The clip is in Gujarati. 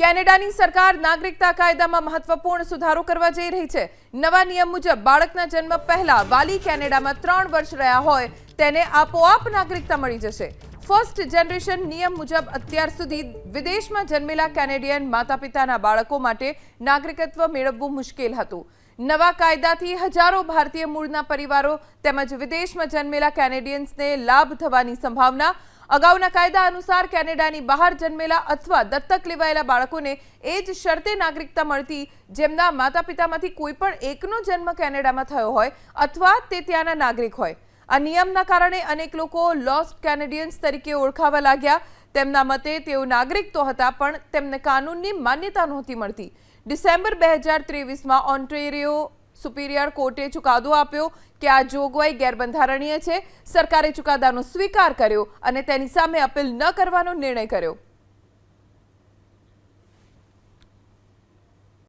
કેનેડાની સરકાર નાગરિકતા કાયદામાં મહત્વપૂર્ણ સુધારો કરવા જઈ રહી છે. નવા નિયમ મુજબ બાળકના જન્મ પહેલા વાલી કેનેડામાં ત્રણ વર્ષ રહ્યા હોય તેને આપોઆપ નાગરિકતા મળી જશે. ફર્સ્ટ જનરેશન નિયમ મુજબ અત્યાર સુધી વિદેશમાં જન્મેલા કેનેડિયન માતા પિતાના બાળકો માટે નાગરિકત્વ મેળવવું મુશ્કેલ હતું. નવા કાયદાથી હજારો ભારતીય મૂળના પરિવારો તેમજ વિદેશમાં જન્મેલા કેનેડિયન્સને લાભ થવાની સંભાવના અગાઉના કાયદા અનુસાર કેનેડાની બહાર જન્મેલા અથવા દત્તક લેવાયેલા બાળકોને એ જ શરતે નાગરિકતા મળતી જેમના માતા પિતામાંથી કોઈ પણ એકનો જન્મ કેનેડામાં થયો હોય અથવા તે ત્યાંના નાગરિક હોય. આ નિયમના કારણે અનેક લોકો લોસ્ટ કેનેડિયન્સ તરીકે ઓળખાવા લાગ્યા. તેમના મતે તેઓ નાગરિક તો હતા, પણ તેમને કાનૂનની માન્યતા નહોતી મળતી. ડિસેમ્બર બે હજાર ત્રેવીસમાં ઓન્ટ્રેરિયો સુપિરિયર કોર્ટે ચુકાદો આપ્યો કે આ જોગવાઈ ગેરબંધારણીય છે. સરકારે ચુકાદાનો સ્વીકાર કર્યો અને તેની સામે અપીલ ન કરવાનો નિર્ણય કર્યો.